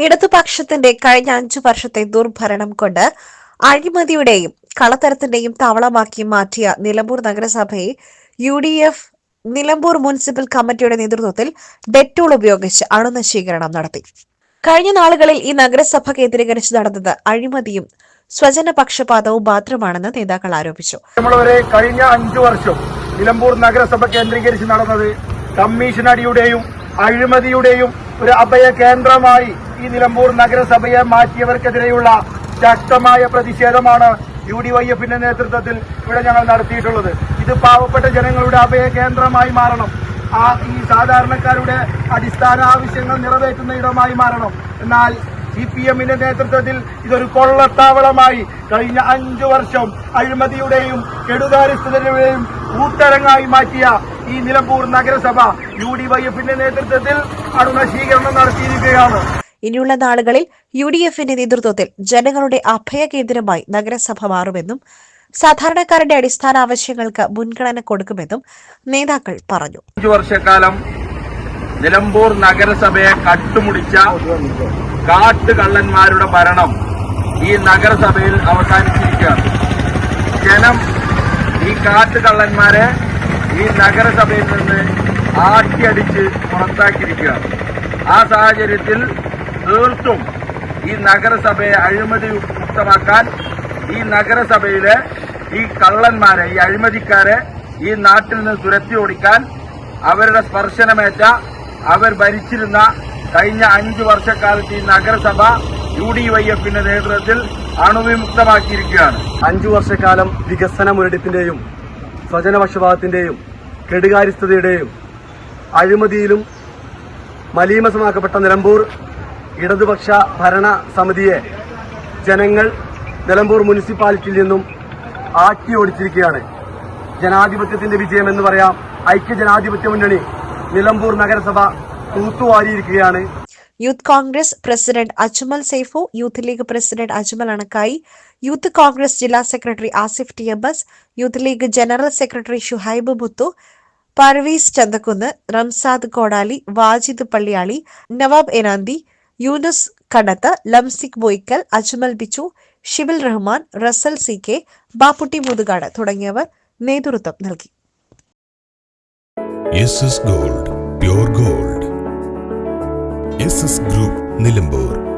ഇടതുപക്ഷത്തിന്റെ കഴിഞ്ഞ അഞ്ചു വർഷത്തെ ദുർഭരണം കൊണ്ട് അഴിമതിയുടെയും കളത്തരത്തിന്റെയും താവളമാക്കി മാറ്റിയ Nilambur നഗരസഭയെ U D F Nilambur municipal കമ്മിറ്റിയുടെ നേതൃത്വത്തിൽ ഡെറ്റോൾ ഉപയോഗിച്ച് അണുനശീകരണം നടത്തി. കഴിഞ്ഞ നാളുകളിൽ ഈ നഗരസഭ കേന്ദ്രീകരിച്ച് നടന്നത് അഴിമതിയും സ്വജനപക്ഷപാതവും മാത്രമാണെന്ന് നേതാക്കൾ ആരോപിച്ചു. നമ്മളവരെ കഴിഞ്ഞ അഞ്ചു വർഷം നിലമ്പൂർ നഗരസഭ കേന്ദ്രീകരിച്ച് നടന്നത് കമ്മീഷൻ അടിയുടെയും അഴിമതിയുടെയും ഒരു അഭയ കേന്ദ്രമായി ഈ നിലമ്പൂർ നഗരസഭയെ മാറ്റിയവർക്കെതിരെയുള്ള ശക്തമായ പ്രതിഷേധമാണ് യു ഡി വൈ എഫിന്റെ നേതൃത്വത്തിൽ ഇവിടെ ഞങ്ങൾ നടത്തിയിട്ടുള്ളത്. ഇത് പാവപ്പെട്ട ജനങ്ങളുടെ അഭയ കേന്ദ്രമായി മാറണം. ആ ഈ സാധാരണക്കാരുടെ അടിസ്ഥാന ആവശ്യങ്ങൾ നിറവേറ്റുന്ന ഇടമായി മാറണം. എന്നാൽ സി പി എമ്മിന്റെ നേതൃത്വത്തിൽ ഇതൊരു കൊള്ളത്താവളമായി കഴിഞ്ഞ അഞ്ചു വർഷം അഴിമതിയുടെയും കെടുകാര്യസ്ഥതയുടെയും കൂട്ടരങ്ങായി മാറ്റിയ ഈ നിലമ്പൂർ നഗരസഭ യു ഡി വൈ എഫിന്റെ നേതൃത്വത്തിൽ അണുനശീകരണം നടത്തിയിരിക്കുകയാണ്. ഇനിയുള്ള നാളുകളിൽ യു ഡി എഫിന്റെ നേതൃത്വത്തിൽ ജനങ്ങളുടെ അഭയ കേന്ദ്രമായി നഗരസഭ മാറുമെന്നും സാധാരണക്കാരുടെ അടിസ്ഥാന ആവശ്യങ്ങൾക്ക് മുൻഗണന കൊടുക്കുമെന്നും നേതാക്കൾ പറഞ്ഞു. അഞ്ചു വർഷക്കാലം നിലമ്പൂർ നഗരസഭയെ കട്ടുമുടിച്ച കാട്ടുകള്ളന്മാരുടെ ഭരണം ഈ നഗരസഭയിൽ അവസാനിച്ചിരിക്കുകയാണ്. ജനം ഈ കാട്ടുകള്ളന്മാരെ ഈ നഗരസഭയിൽ നിന്ന് ആട്ടിയടിച്ച് പുറത്താക്കിയിരിക്കുകയാണ്. ആ സാഹചര്യത്തിൽ തീർത്തും ഈ നഗരസഭയെ അഴിമതി മുക്തമാക്കാൻ ഈ നഗരസഭയിലെ ഈ കള്ളന്മാരെ ഈ അഴിമതിക്കാരെ ഈ നാട്ടിൽ നിന്ന് തുരത്തി ഓടിക്കാൻ അവരുടെ സ്പർശനമേറ്റ അവർ ഭരിച്ചിരുന്ന കഴിഞ്ഞ അഞ്ചു വർഷക്കാലത്ത് ഈ നഗരസഭ യു ഡി വൈ എഫിന്റെ നേതൃത്വത്തിൽ അണുവിമുക്തമാക്കിയിരിക്കുകയാണ്. അഞ്ചു വർഷക്കാലം വികസന മുരടിപ്പിന്റെയും സ്വജനപക്ഷപാതത്തിന്റെയും കെടുകാര്യസ്ഥതയുടെയും അഴിമതിയിലും മലീമസമാക്കപ്പെട്ട നിലമ്പൂർ ഇടതുപക്ഷ ഭരണ സമിതിയെ ജനങ്ങൾ നിലമ്പൂർ മുനിസിപ്പാലിറ്റിയിൽ നിന്നും ആട്ടി ഓടിച്ചിരിക്കുകയാണ്. ജനാധിപത്യത്തിന്റെ വിജയം എന്ന് പറയാം. ഐക്യ ജനാധിപത്യ മുന്നണി നിലമ്പൂർ നഗരസഭ തൂത്തുവാരിയിരിക്കുകയാണ്. Youth Congress president Ajmal Saifu youth league president Ajmal Anakkayi youth Congress ജില്ലാ secretary Asif T S youth league general secretary Shuhaib Muthu Parveez Chanthakkunnu Ramsad Kodali Wajid Palliyali Nawab Enanthi Yunus Kadath Lamsik Boykkal Ajmal Bichu Shibil Rahman Rasal C K Bapputty Muthukad തുടങ്ങിയവർ നേതൃത്വം നൽകി. Gold gold. Group Nilambur.